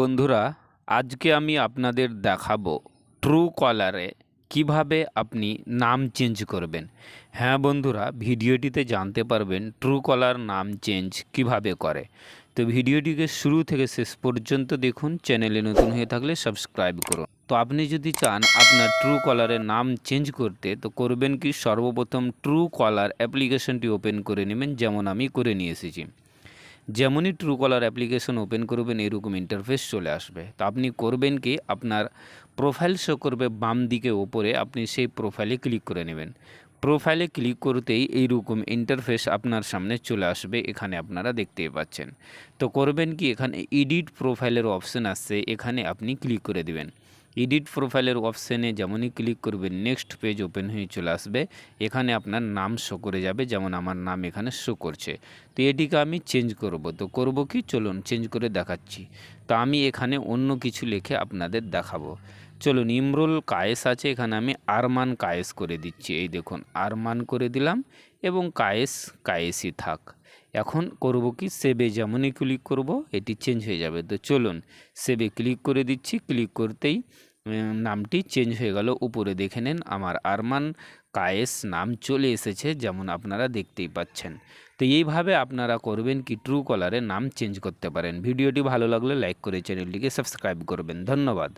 বন্ধুরা, আজকে আমি আপনাদের দেখাবো ট্রু কলারে কীভাবে আপনি নাম চেঞ্জ করবেন। হ্যাঁ বন্ধুরা, ভিডিওটিতে জানতে পারবেন ট্রু কলার নাম চেঞ্জ কীভাবে করে। তো ভিডিওটিকে শুরু থেকে শেষ পর্যন্ত দেখুন, চ্যানেলে নতুন হয়ে থাকলে সাবস্ক্রাইব করুন। তো আপনি যদি চান আপনার ট্রু কলারের নাম চেঞ্জ করতে, তো করবেন কি সর্বপ্রথম ট্রু কলার অ্যাপ্লিকেশনটি ওপেন করে নেবেন, যেমন আমি করে নিয়ে এসেছি। যেমনই ট্রু কলার অ্যাপ্লিকেশন ওপেন করবেন, এরকম ইন্টারফেস চলে আসবে। তো আপনি করবেন কি? আপনার প্রোফাইল শো করবে বাম দিকে ওপরে, আপনি সেই প্রোফাইলে ক্লিক করে নেবেন। প্রোফাইলে ক্লিক করতেই এইরকম ইন্টারফেস আপনার সামনে চলে আসবে, এখানে আপনারা দেখতেই পাচ্ছেন। তো করবেন কি? এখানে এডিট প্রোফাইলের অপশান আসছে, এখানে আপনি ক্লিক করে দিবেন। এডিট প্রোফাইলের অপশানে যেমনই ক্লিক করবেন, নেক্সট পেজ ওপেন হয়ে চলে আসবে। এখানে আপনার নাম শো করে যাবে, যেমন আমার নাম এখানে শো করছে। তো এটিকে আমি চেঞ্জ করব। তো করব কি? চলুন চেঞ্জ করে দেখাচ্ছি। তো আমি এখানে অন্য কিছু লিখে আপনাদের দেখাবো। চলুন, ইমরুল কায়েস আছে, এখানে আমি আরমান কায়েস করে দিচ্ছি। এই দেখুন, আরমান করে দিলাম এবং কায়েস, কায়েসই থাক। এখন করব কি? সেবে যেমনই ক্লিক করব, এটি চেঞ্জ হয়ে যাবে। তো চলুন, সেবে ক্লিক করে দিচ্ছি। ক্লিক করতেই নামটি চেঞ্জ হয়ে গেল। উপরে দেখে নেন, আমার আরমান কায়েস নাম চলে এসেছে, যেমন আপনারা দেখতেই পাচ্ছেন। তো এইভাবে আপনারা করবেন কি? ট্রু কলারে নাম চেঞ্জ করতে পারেন। ভিডিওটি ভালো লাগলে লাইক করে চ্যানেলটিকে সাবস্ক্রাইব করবেন। ধন্যবাদ।